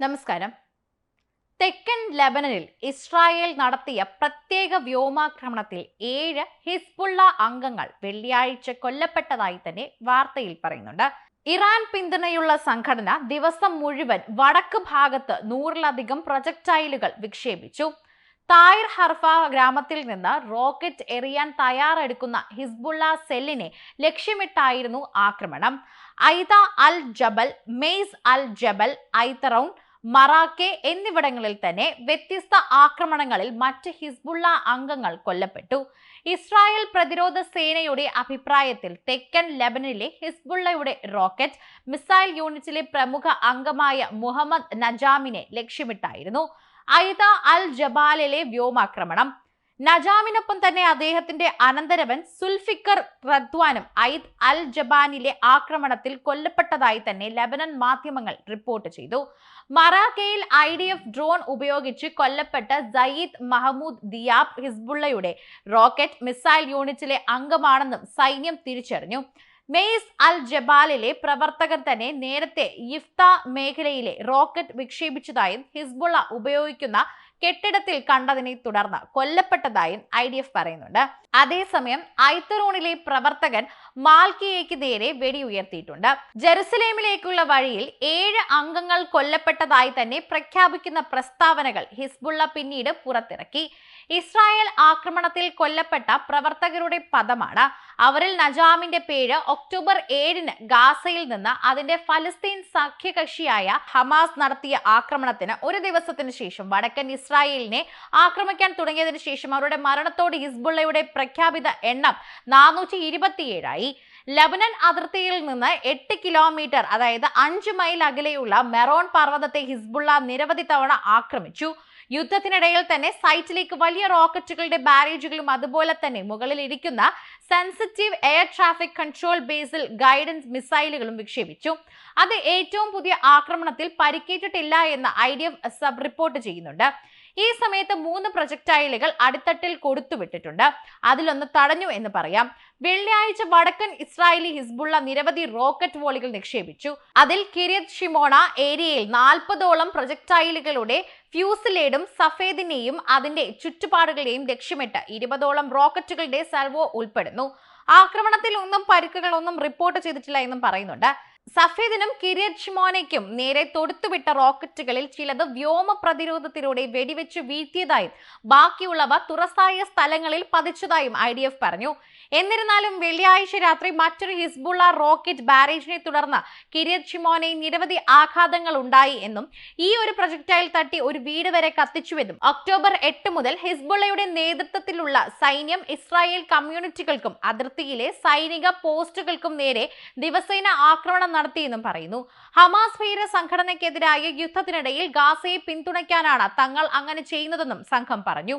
നമസ്കാരം. തെക്കൻ ലബനനിൽ ഇസ്രായേൽ നടത്തിയ പ്രത്യേക വ്യോമാക്രമണത്തിൽ ഏഴ് ഹിസ്ബുള്ള അംഗങ്ങൾ വെള്ളിയാഴ്ച കൊല്ലപ്പെട്ടതായി തന്നെ വാർത്തയിൽ പറയുന്നുണ്ട്. ഇറാൻ പിന്തുണയുള്ള സംഘടന ദിവസം മുഴുവൻ വടക്ക് ഭാഗത്ത് നൂറിലധികം പ്രൊജക്ടൈലുകൾ വിക്ഷേപിച്ചു. തായർ ഹർഫ ഗ്രാമത്തിൽ നിന്ന് റോക്കറ്റ് എറിയാൻ തയ്യാറെടുക്കുന്ന ഹിസ്ബുള്ള സെല്ലിനെ ലക്ഷ്യമിട്ടായിരുന്നു ആക്രമണം. ഐത അൽ ജബൽ മെയ്സ് അൽ ജബൽ ഐത്തറൌൺ മറാക്കെ എന്നിവിടങ്ങളിൽ തന്നെ വ്യത്യസ്ത ആക്രമണങ്ങളിൽ മറ്റ് ഹിസ്ബുള്ള അംഗങ്ങൾ കൊല്ലപ്പെട്ടു. ഇസ്രായേൽ പ്രതിരോധ സേനയുടെ അഭിപ്രായത്തിൽ തെക്കൻ ലെബനിലെ ഹിസ്ബുള്ളയുടെ റോക്കറ്റ് മിസൈൽ യൂണിറ്റിലെ പ്രമുഖ അംഗമായ മുഹമ്മദ് നജാമിനെ ലക്ഷ്യമിട്ടായിരുന്നു. ഐദ അൽ ജബാലിലെ വ്യോമാക്രമണം നജാമിനൊപ്പം തന്നെ അദ്ദേഹത്തിന്റെ അനന്തരവൻ സുൽഫിക്കർ റദ്വാനും ഐദ് അൽ ജബാനിലെ ആക്രമണത്തിൽ കൊല്ലപ്പെട്ടതായി തന്നെ ലബനൻ മാധ്യമങ്ങൾ റിപ്പോർട്ട് ചെയ്തു. മറാക്കയിൽ ഐ ഡി എഫ് ഡ്രോൺ ഉപയോഗിച്ച് കൊല്ലപ്പെട്ട സയ്യിദ് മഹമ്മൂദ് ദിയാബ് ഹിസ്ബുള്ളയുടെ റോക്കറ്റ് മിസൈൽ യൂണിറ്റിലെ അംഗമാണെന്നും സൈന്യം തിരിച്ചറിഞ്ഞു. മെയ്സ് അൽ ജബാലിലെ പ്രവർത്തകർ തന്നെ നേരത്തെ യിഫ്ത മേഖലയിലെ റോക്കറ്റ് വിക്ഷേപിച്ചതായും ഹിസ്ബുള്ള ഉപയോഗിക്കുന്ന കെട്ടിടത്തിൽ കണ്ടതിനെ തുടർന്ന് കൊല്ലപ്പെട്ടതായും ഐ ഡി എഫ് പറയുന്നുണ്ട്. അതേസമയം ഐത്തറൂണിലെ പ്രവർത്തകൻ മാൽക്കിയയ്ക്ക് നേരെ വെടിയുയർത്തിയിട്ടുണ്ട് ജെറുസലേമിലേക്കുള്ള വഴിയിൽ ഏഴ് അംഗങ്ങൾ കൊല്ലപ്പെട്ടതായി തന്നെ പ്രഖ്യാപിക്കുന്ന പ്രസ്താവനകൾ ഹിസ്ബുള്ള പിന്നീട് പുറത്തിറക്കി. ഇസ്രായേൽ ആക്രമണത്തിൽ കൊല്ലപ്പെട്ട പ്രവർത്തകരുടെ പദമാണ്. അവരിൽ നജാമിന്റെ പേര് ഒക്ടോബർ ഏഴിന് ഗാസയിൽ നിന്ന് അതിന്റെ ഫലസ്തീൻ സഖ്യകക്ഷിയായ ഹമാസ് നടത്തിയ ആക്രമണത്തിന് ഒരു ദിവസത്തിന് ശേഷം വടക്കൻ ഇസ്രായേലിനെ ആക്രമിക്കാൻ തുടങ്ങിയതിനു ശേഷം അവരുടെ മരണത്തോട് ഹിസ്ബുള്ളയുടെ പ്രഖ്യാപിത എണ്ണം നാനൂറ്റി ഇരുപത്തിയേഴായി. ലബനൻ അതിർത്തിയിൽ നിന്ന് എട്ട് കിലോമീറ്റർ അതായത് അഞ്ച് മൈൽ അകലെയുള്ള മെറോൺ പർവതത്തെ ഹിസ്ബുള്ള നിരവധി തവണ ആക്രമിച്ചു. യുദ്ധത്തിനിടയിൽ തന്നെ സൈറ്റിലേക്ക് വലിയ റോക്കറ്റുകളുടെ ബാരേജുകളും അതുപോലെ തന്നെ മുകളിൽ ഇരിക്കുന്ന സെൻസിറ്റീവ് എയർ ട്രാഫിക് കൺട്രോൾ ബേസിൽ ഗൈഡൻസ് മിസൈലുകളും വിക്ഷേപിച്ചു. അത് ഏറ്റവും പുതിയ ആക്രമണത്തിൽ പരിക്കേറ്റിട്ടില്ല എന്ന് ഐ ഡി എഫ് സബ് റിപ്പോർട്ട് ചെയ്യുന്നുണ്ട്. ഈ സമയത്ത് മൂന്ന് പ്രൊജക്ടൈലുകൾ അടിത്തട്ടിൽ കൊടുത്തുവിട്ടിട്ടുണ്ട് അതിലൊന്ന് തടഞ്ഞു എന്ന് പറയാം. വെള്ളിയാഴ്ച വടക്കൻ ഇസ്രായേലി ഹിസ്ബുള്ള നിരവധി റോക്കറ്റ് വോളികൾ നിക്ഷേപിച്ചു. അതിൽ കിരിയത് ഷിമോണ ഏരിയയിൽ നാൽപ്പതോളം പ്രൊജക്ടൈലുകളുടെ ഫ്യൂസിലേഡും സഫേദിനെയും അതിന്റെ ചുറ്റുപാടുകളെയും ലക്ഷ്യമിട്ട് ഇരുപതോളം റോക്കറ്റുകളുടെ സർവോ ഉൾപ്പെടുന്നു. ആക്രമണത്തിൽ ഒന്നും പരിക്കുകളൊന്നും റിപ്പോർട്ട് ചെയ്തിട്ടില്ല എന്നും പറയുന്നുണ്ട്. സഫേദിനും കിരിയറ്റ് ഷിമോനയ്ക്കും നേരെ തൊടുത്തുവിട്ട റോക്കറ്റുകളിൽ ചിലത് വ്യോമ പ്രതിരോധത്തിലൂടെ വെടിവെച്ച് വീഴ്ത്തിയതായും ബാക്കിയുള്ളവ തുറസായ സ്ഥലങ്ങളിൽ പതിച്ചതായും ഐ ഡി എഫ് പറഞ്ഞു. എന്നിരുന്നാലും വെള്ളിയാഴ്ച രാത്രി മറ്റൊരു ഹിസ്ബുള്ള റോക്കറ്റ് ബാരേജിനെ തുടർന്ന് കിരിയറ്റ് ഷിമോനയിൽ നിരവധി ആഘാതങ്ങൾ ഉണ്ടായി എന്നും ഈ ഒരു പ്രൊജക്ടൈൽ തട്ടി ഒരു വീട് വരെ കത്തിച്ചുവെന്നും ഒക്ടോബർ എട്ട് മുതൽ ഹിസ്ബുള്ളയുടെ നേതൃത്വത്തിലുള്ള സൈന്യം ഇസ്രായേൽ കമ്മ്യൂണിറ്റികൾക്കും അതിർത്തിയിലെ സൈനിക പോസ്റ്റുകൾക്കും നേരെ ദിവസേന ആക്രമണം നടത്തിയെന്നും പറയുന്നു. ഹമാസ് ഭീകര സംഘടനയ്ക്കെതിരായ യുദ്ധത്തിനിടയിൽ ഗാസയെ പിന്തുണയ്ക്കാനാണ് തങ്ങൾ അങ്ങനെ ചെയ്യുന്നതെന്നും സംഘം പറഞ്ഞു.